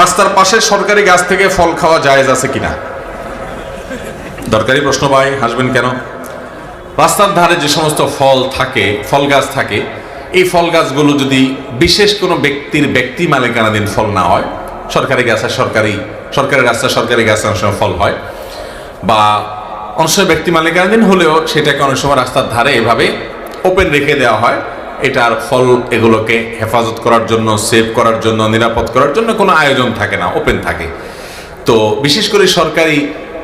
রাস্তার পাশে সরকারি গাছ থেকে ফল খাওয়া জায়েজ আছে কিনা? দরকারি প্রশ্ন ভাই, হাসবেন কেন? রাস্তার ধারে যে সমস্ত ফল থাকে, ফল গাছ থাকে, এই ফল গাছগুলো যদি বিশেষ কোনো ব্যক্তির ব্যক্তি মালিকানাধীন ফল না হয়, সরকারি গাছে সরকারি সরকারি রাস্তা সরকারি গাছে অনেক সময় ফল হয়, বা অনেক সময় ব্যক্তি মালিকানাধীন হলেও সেটাকে অনেক সময় রাস্তার ধারে এভাবে ওপেন রেখে দেওয়া হয় এটার ফল এগুলোকে হেফাজত করার জন্য, সেভ করার জন্য, নিরাপদ করার জন্য কোনো আয়োজন থাকে না, ওপেন থাকে। তো বিশেষ করে সরকারি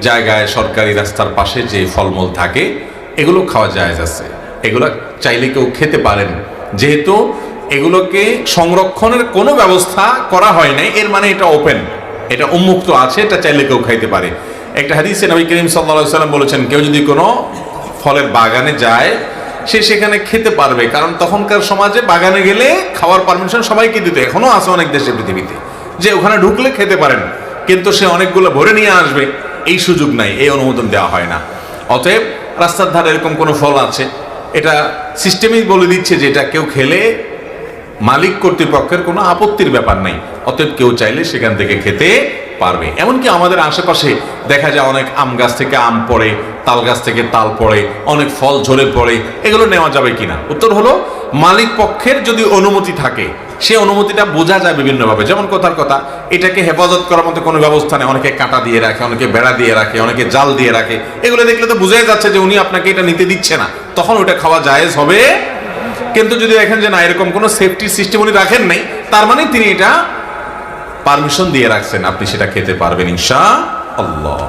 জায়গায়, সরকারি রাস্তার পাশে যে ফলমূল থাকে, এগুলো খাওয়া যায় আছে। এগুলো চাইলে কেউ খেতে পারেন। যেহেতু এগুলোকে সংরক্ষণের কোনো ব্যবস্থা করা হয় নাই, এর মানে এটা ওপেন। এটা উন্মুক্ত আছে, এটা চাইলে কেউ খাইতে পারে। একটা হাদিসে নবী করিম সাল্লা সাল্লাম বলেছেন, কেউ যদি কোনো ফলের বাগানে যায় সে সেখানে খেতে পারবে। কারণ তখনকার সমাজে বাগানে গেলে খাওয়ার পারমিশন সবাইকে দিত। এখনও আছে অনেক দেশে পৃথিবীতে। যে ওখানে ঢুকলে খেতে পারেন, কিন্তু সে অনেকগুলো ভরে নিয়ে আসবে। এই সুযোগ নাই, এই অনুমোদন দেওয়া হয় না। অতএব রাস্তার ধারে এরকম কোনো ফল আছে? এটা সিস্টেমই বলে দিচ্ছে যে এটা কেউ খেলে মালিক কর্তৃপক্ষের কোনো আপত্তির ব্যাপার নাই। অতএব কেউ চাইলে সেখান থেকে খেতে পারবে। এমনকি আমাদের আশেপাশে দেখা যায় অনেক আম গাছ থেকে আম পড়ে, তাল গাছ থেকে তাল পড়ে, অনেক ফল ঝরে পড়ে, এগুলো নেওয়া যাবে কিনা? উত্তর হলো, মালিক পক্ষের যদি অনুমতি থাকে, সে অনুমতিটা বোঝা যায় বিভিন্নভাবে। যেমন কথার কথা, এটাকে হেফাজত করার মতো কোনো ব্যবস্থা নেই। অনেকে কাঁটা দিয়ে রাখে, অনেকে বেড়া দিয়ে রাখে, অনেকে জাল দিয়ে রাখে। এগুলো দেখলে তো বোঝাই যাচ্ছে যে উনি আপনাকে এটা নিতে দিচ্ছে না। তখন ওটা খাওয়া জায়েজ হবে। কিন্তু যদি দেখেন যে না, এরকম কোনো সেফটি সিস্টেম উনি রাখেন নাই, তার মানে তিনি এটা পারমিশন দিয়ে রাখছেন আপনি সেটা খেতে পারবেন ইনশা আল্লাহ।